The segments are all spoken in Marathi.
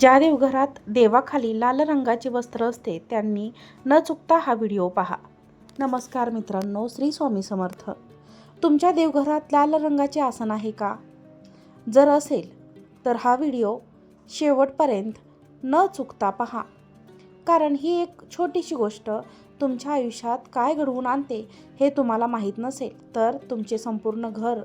ज्या देवघरात देवाखाली लाल रंगाचे वस्त्र असते त्यांनी न चुकता हा व्हिडिओ पहा. नमस्कार मित्रांनो श्री स्वामी समर्थ. तुमच्या देवघरात लाल रंगाचे आसन आहे का? जर असेल तर हा व्हिडिओ शेवटपर्यंत न चुकता पहा. कारण ही एक छोटीशी गोष्ट तुमच्या आयुष्यात काय घडवून आणते हे तुम्हाला माहीत नसेल तर तुमचे संपूर्ण घर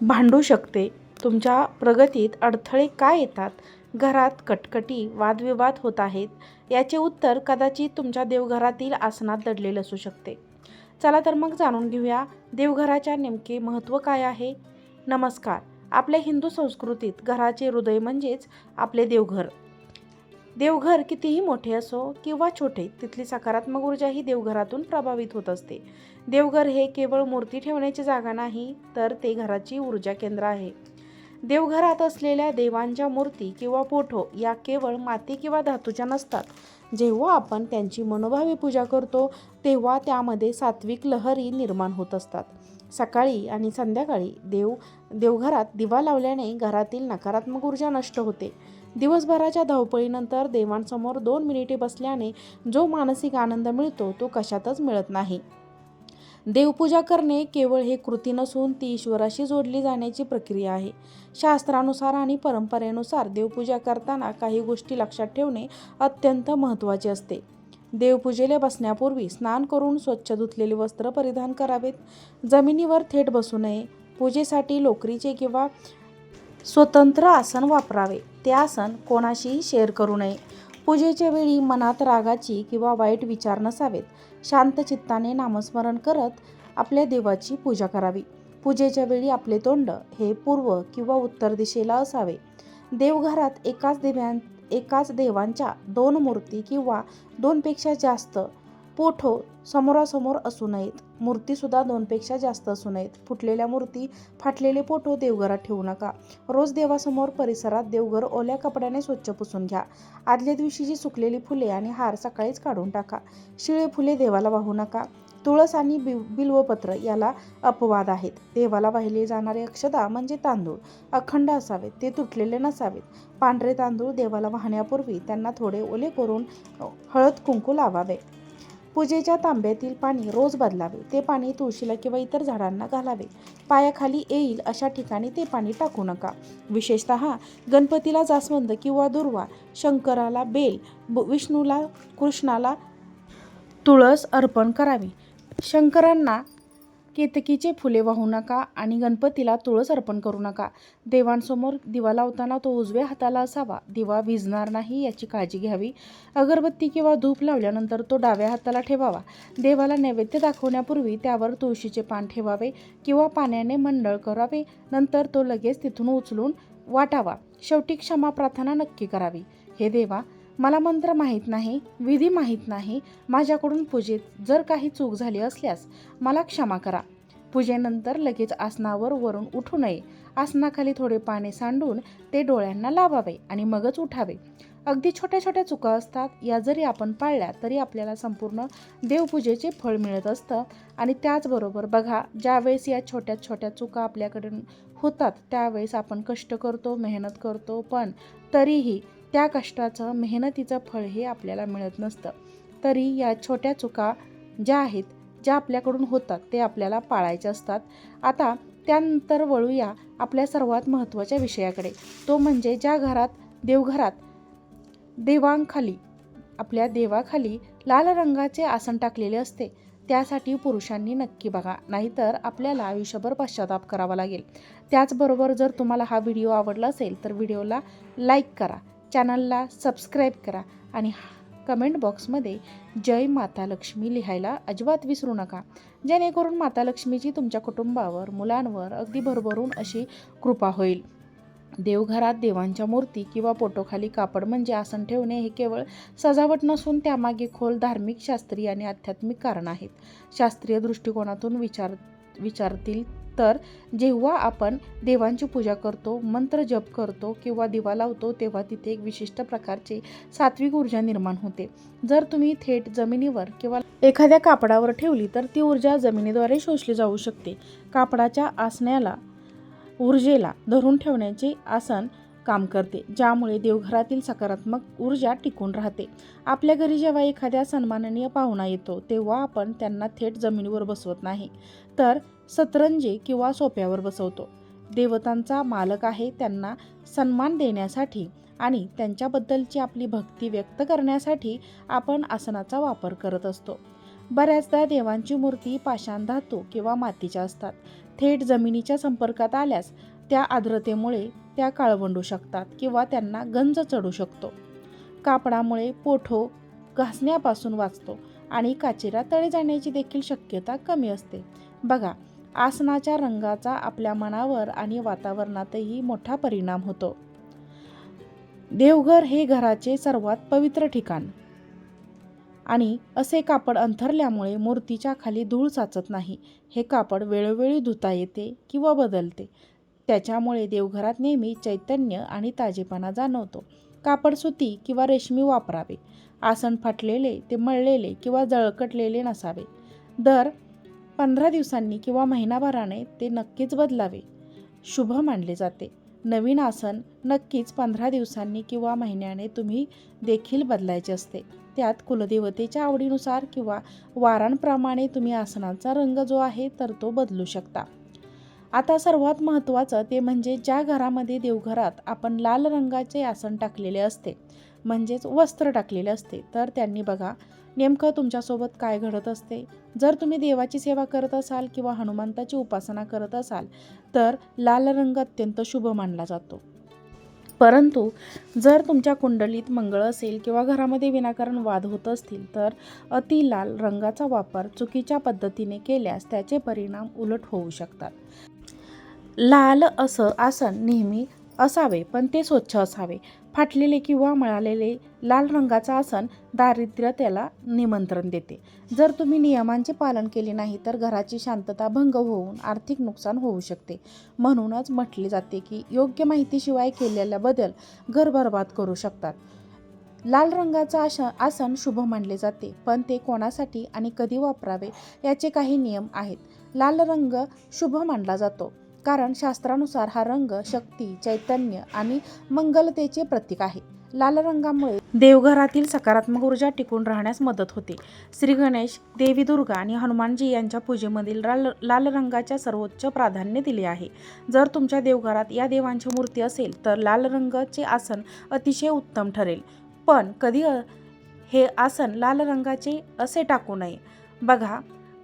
भांडू शकते. तुमच्या प्रगतीत अडथळे काय येतात घरात कटकटी वादविवाद होत आहेत याचे उत्तर कदाचित तुमच्या देवघरातील आसनात दडलेले असू शकते. चला तर मग जाणून घेऊया देवघराच्या नेमके महत्त्व काय आहे. नमस्कार आपल्या हिंदू संस्कृतीत घराचे हृदय म्हणजेच आपले देवघर. देवघर कितीही मोठे असो किंवा छोटे तिथली सकारात्मक ऊर्जा ही देवघरातून प्रभावित होत असते. देवघर हे केवळ मूर्ती ठेवण्याची जागा नाही तर ते घराची ऊर्जा केंद्र आहे. देवघरात असलेल्या देवांच्या मूर्ती किंवा फोटो या केवळ माती किंवा धातूच्या नसतात. जेव्हा आपण त्यांची मनोभावी पूजा करतो तेव्हा त्यामध्ये सात्विक लहरी निर्माण होत असतात. सकाळी आणि संध्याकाळी देव देवघरात दिवा लावल्याने घरातील नकारात्मक ऊर्जा नष्ट होते. दिवसभराच्या धावपळीनंतर देवांसमोर दोन मिनिटे बसल्याने जो मानसिक आनंद मिळतो तो कशातच मिळत नाही. देवपूजा करणे केवळ हे कृती नसून ती ईश्वराशी जोडली जाण्याची प्रक्रिया आहे. शास्त्रानुसार आणि परंपरेनुसार देवपूजा करताना काही गोष्टी लक्षात ठेवणे अत्यंत महत्त्वाचे असते. देवपूजेला बसण्यापूर्वी स्नान करून स्वच्छ धुतलेले वस्त्र परिधान करावेत. जमिनीवर थेट बसू नये. पूजेसाठी लोकरीचे किंवा स्वतंत्र आसन वापरावे. ते आसन कोणाशीही शेअर करू नये. पूजेच्या वेळी मनात रागाची किंवा वाईट विचार नसावेत. शांत चित्ताने नामस्मरण करत आपल्या देवाची पूजा करावी. पूजेच्या वेळी आपले तोंड हे पूर्व किंवा उत्तर दिशेला असावे. देवघरात एकाच देव्यां एकाच देवांच्या दोन मूर्ती किंवा दोनपेक्षा जास्त पोठो समोरासमोर असू नयेत. मूर्तीसुद्धा दोनपेक्षा जास्त असू नयेत. फुटलेल्या मूर्ती फाटलेले फोटो देवघरात ठेवू नका. रोज देवासमोर परिसरात देवघर ओल्या कपड्याने स्वच्छ पुसून घ्या. आदल्या दिवशीची सुकलेली फुले आणि हार सकाळीच काढून टाका. शिळे फुले देवाला वाहू नका. तुळस आणि बि बिल्वपत्र याला अपवाद आहेत. देवाला वाहिले जाणारे अक्षता म्हणजे तांदूळ. अखंड असावेत. ते तुटलेले नसावेत. पांढरे तांदूळ देवाला वाहण्यापूर्वी त्यांना थोडे ओले करून हळद कुंकू लावावे. पूजेच्या तांब्यातील पाणी रोज बदलावे. ते पाणी तुळशीला किंवा इतर झाडांना घालावे. पायाखाली येईल अशा ठिकाणी ते पाणी टाकू नका. विशेषत गणपतीला जास्वंद किंवा दुर्वा शंकराला बेल ब- विष्णूला कृष्णाला तुळस अर्पण करावी. शंकरांना केतकीचे फुले वाहू नका आणि गणपतीला तुळस अर्पण करू नका. देवांसमोर दिवा लावताना तो उजव्या हाताला असावा. दिवा विजणार नाही याची काळजी घ्यावी. अगरबत्ती किंवा धूप लावल्यानंतर तो डाव्या हाताला ठेवावा. देवाला नैवेद्य दाखवण्यापूर्वी त्यावर तुळशीचे पान ठेवावे किंवा पाण्याने मंडळ करावे. नंतर तो लगेच तिथून उचलून वाटावा. शेवटी क्षमा प्रार्थना नक्की करावी. हे देवा मला मंत्र माहीत नाही विधी माहीत नाही माझ्याकडून पूजेत जर काही चूक झाली असल्यास मला क्षमा करा. पूजेनंतर लगेच आसनावर वरून उठू नये. आसनाखाली थोडे पाणी सांडून ते डोळ्यांना लावावे आणि मगच उठावे. अगदी छोट्या छोट्या चुका असतात या जरी आपण पाळल्या तरी आपल्याला संपूर्ण देवपूजेचे फळ मिळत असतं. आणि त्याचबरोबर बघा ज्यावेळेस या छोट्या छोट्या चुका आपल्याकडून होतात त्यावेळेस आपण कष्ट करतो मेहनत करतो पण तरीही त्या कष्टाचं मेहनतीचं फळ हे आपल्याला मिळत नसतं. तरी या छोट्या चुका ज्या आहेत ज्या आपल्याकडून होतात ते आपल्याला पाळायचे असतात. आता त्यानंतर वळूया आपल्या सर्वात महत्त्वाच्या विषयाकडे. तो म्हणजे ज्या घरात देवघरात देवांखाली आपल्या देवाखाली लाल रंगाचे आसन टाकलेले असते त्यासाठी पुरुषांनी नक्की बघा. नाहीतर आपल्याला आयुष्यभर पश्चाताप करावा लागेल. त्याचबरोबर जर तुम्हाला हा व्हिडिओ आवडला असेल तर व्हिडिओला लाईक करा. चॅनलला सबस्क्राईब करा आणि कमेंट बॉक्समध्ये जय माता लक्ष्मी लिहायला अजिबात विसरू नका. जेणेकरून माता लक्ष्मीची तुमच्या कुटुंबावर मुलांवर अगदी भरभरून अशी कृपा होईल. देवघरात देवांच्या मूर्ती किंवा पोटोखाली कापड म्हणजे आसन ठेवणे हे केवळ सजावट नसून त्यामागे खोल धार्मिक शास्त्रीय आणि आध्यात्मिक कारण आहेत. शास्त्रीय दृष्टिकोनातून विचार विचारतील तर जेव्हा आपण देवांची पूजा करतो मंत्र जप करतो किंवा दिवा लावतो तेव्हा तिथे एक विशिष्ट प्रकारचे सात्विक ऊर्जा निर्माण होते. जर तुम्ही थेट जमिनीवर किंवा एखाद्या कापडावर ठेवली तर ती ऊर्जा जमिनीद्वारे शोषली जाऊ शकते. कापडाच्या आसण्याला ऊर्जेला धरून ठेवण्याचे आसन काम करते ज्यामुळे देवघरातील सकारात्मक ऊर्जा टिकून राहते. आपल्या घरी जेव्हा एखाद्या सन्माननीय पाहुणा येतो तेव्हा आपण त्यांना थेट जमिनीवर बसवत नाही तर सतरंजी किंवा सोप्यावर बसवतो. देवतांचा मालक आहे त्यांना सन्मान देण्यासाठी आणि त्यांच्याबद्दलची आपली भक्ती व्यक्त करण्यासाठी आपण आसनाचा वापर करत असतो. बऱ्याचदा देवांची मूर्ती पाषाण धातू किंवा मातीच्या असतात. थेट जमिनीच्या संपर्कात आल्यास त्या आर्द्रतेमुळे त्या काळवंडू शकतात किंवा त्यांना गंज चढू शकतो. कापडामुळे पोठो घासण्यापासून वाचतो आणि काचेरा तळे जाण्याची देखील शक्यता कमी असते. बघा आसनाच्या रंगाचा आपल्या मनावर आणि वातावरणातही मोठा परिणाम होतो. देवघर हे घराचे सर्वात पवित्र ठिकाण. आणि असे कापड अंथरल्यामुळे मूर्तीच्या खाली धूळ साचत नाही. हे कापड वेळोवेळी धुता येते किंवा बदलते. त्याच्यामुळे देवघरात नेहमी चैतन्य आणि ताजेपणा जाणवतो. कापड सुती किंवा रेशमी वापरावे. आसन फाटलेले ते मळलेले किंवा जळकटलेले नसावे. दर पंधरा दिवसांनी किंवा महिनाभराने ते नक्कीच बदलावे. शुभ मानले जाते. नवीन आसन नक्कीच पंधरा दिवसांनी किंवा महिन्याने तुम्ही देखील बदलायचे असते. त्यात कुलदेवतेच्या आवडीनुसार किंवा वारांप्रमाणे तुम्ही आसनांचा रंग जो आहे तर तो बदलू शकता. आता सर्वात महत्त्वाचं ते म्हणजे ज्या घरामध्ये देवघरात आपण लाल रंगाचे आसन टाकलेले असते म्हणजेच वस्त्र टाकलेले असते तर त्यांनी बघा नेमकं तुमच्यासोबत काय घडत असते? जर तुम्ही देवाची सेवा करत असाल किंवा हनुमंताची उपासना करत असाल तर लाल रंग अत्यंत शुभ मानला जातो. परंतु जर तुमच्या कुंडलीत मंगळ असेल किंवा घरामध्ये विनाकारण वाद होत असतील तर अति लाल रंगाचा वापर चुकीच्या पद्धतीने केल्यास त्याचे परिणाम उलट होऊ शकतात. लाल असं आसन नेहमी असावे पण ते स्वच्छ असावे. फाटलेले किंवा मळालेले लाल रंगाचं आसन दारिद्र्य त्याला निमंत्रण देते. जर तुम्ही नियमांचे पालन केले नाही तर घराची शांतता भंग होऊन आर्थिक नुकसान होऊ शकते. म्हणूनच म्हटले जाते की योग्य माहितीशिवाय केलेला बदल घर बर्बाद करू शकतात. लाल रंगाचं आश आसन शुभ मानले जाते पण ते कोणासाठी आणि कधी वापरावे याचे काही नियम आहेत. लाल रंग शुभ मानला जातो. कारण शास्त्रानुसार हा रंग शक्ती चैतन्य आणि मंगलतेचे प्रतीक आहे. लाल रंगामुळे देवघरातील सकारात्मक ऊर्जा टिकून राहण्यास मदत होते. श्री गणेश देवी दुर्गा आणि हनुमानजी यांच्या पूजेमधील लाल लाल रंगाच्या सर्वोच्च प्राधान्य दिले आहे. जर तुमच्या देवघरात या देवांची मूर्ती असेल तर लाल रंगाचे आसन अतिशय उत्तम ठरेल. पण कधी हे आसन लाल रंगाचे असे टाकू नये. बघा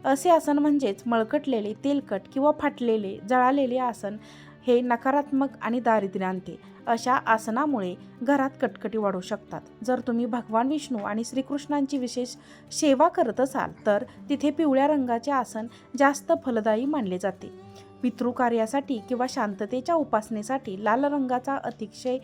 असे आसन म्हणजेच मळकटलेले तेलकट किंवा फाटलेले जळालेले आसन हे नकारात्मक आणि दारिद्र्य आणते. अशा आसनामुळे घरात कटकटी वाढू शकतात. जर तुम्ही भगवान विष्णू आणि श्रीकृष्णांची विशेष सेवा करत असाल तर तिथे पिवळ्या रंगाचे आसन जास्त फलदायी मानले जाते. पितृकार्यासाठी किंवा शांततेच्या उपासनेसाठी लाल रंगाचा अतिशय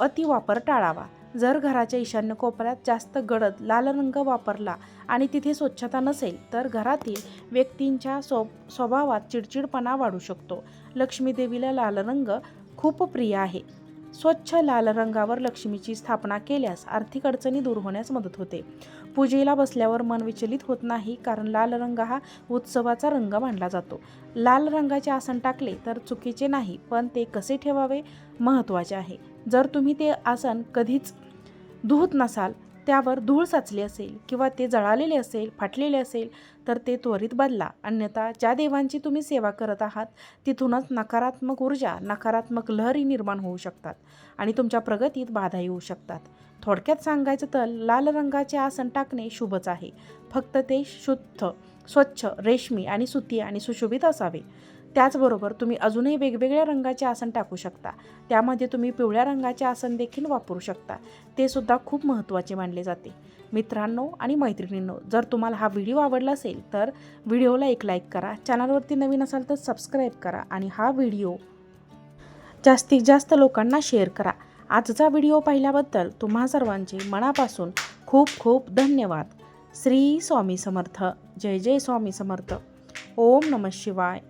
अतिवापर टाळावा. जर घराच्या ईशान्य कोपऱ्यात जास्त गडद लाल रंग वापरला आणि तिथे स्वच्छता नसेल तर घरातील व्यक्तींच्या स्व स्वभावात चिडचिडपणा वाढू शकतो. लक्ष्मीदेवीला लाल रंग खूप प्रिय आहे. स्वच्छ लाल रंगावर लक्ष्मीची स्थापना केल्यास आर्थिक अडचणी दूर होण्यास मदत होते. पूजेला बसल्यावर मन विचलित होत नाही कारण लाल रंग हा उत्सवाचा रंग मानला जातो. लाल रंगाचे आसन टाकले तर चुकीचे नाही पण ते कसे ठेवावे? महत्त्वाचे आहे. जर तुम्ही ते आसन कधीच धुवत नसाल त्यावर धूळ साचली असेल किंवा ते जळालेले असेल फाटलेले असेल तर ते त्वरित बदला. अन्यथा ज्या देवांची तुम्ही सेवा करत आहात तिथूनच नकारात्मक ऊर्जा नकारात्मक लहरी निर्माण होऊ शकतात आणि तुमच्या प्रगतीत बाधा येऊ शकतात. थोडक्यात सांगायचं तर लाल रंगाचे आसन टाकणे शुभच आहे. फक्त ते शुद्ध स्वच्छ रेशमी आणि सुती आणि सुशोभित असावे. त्याचबरोबर तुम्ही अजूनही वेगवेगळ्या रंगाचे आसन टाकू शकता. त्यामध्ये तुम्ही पिवळ्या रंगाचे आसन देखील वापरू शकता. ते सुद्धा खूप महत्त्वाचे मानले जाते. मित्रांनो आणि मैत्रिणींनो जर तुम्हाला हा व्हिडिओ आवडला असेल तर व्हिडिओला एक लाईक करा चॅनलवरती नवीन असाल तर सबस्क्राईब करा आणि हा व्हिडिओ जास्तीत जास्त लोकांना शेअर करा. आजचा व्हिडिओ पाहिल्याबद्दल तुम्हा सर्वांचे मनापासून खूप खूप धन्यवाद. श्री स्वामी समर्थ. जय जय स्वामी समर्थ. ओम नम शिवाय.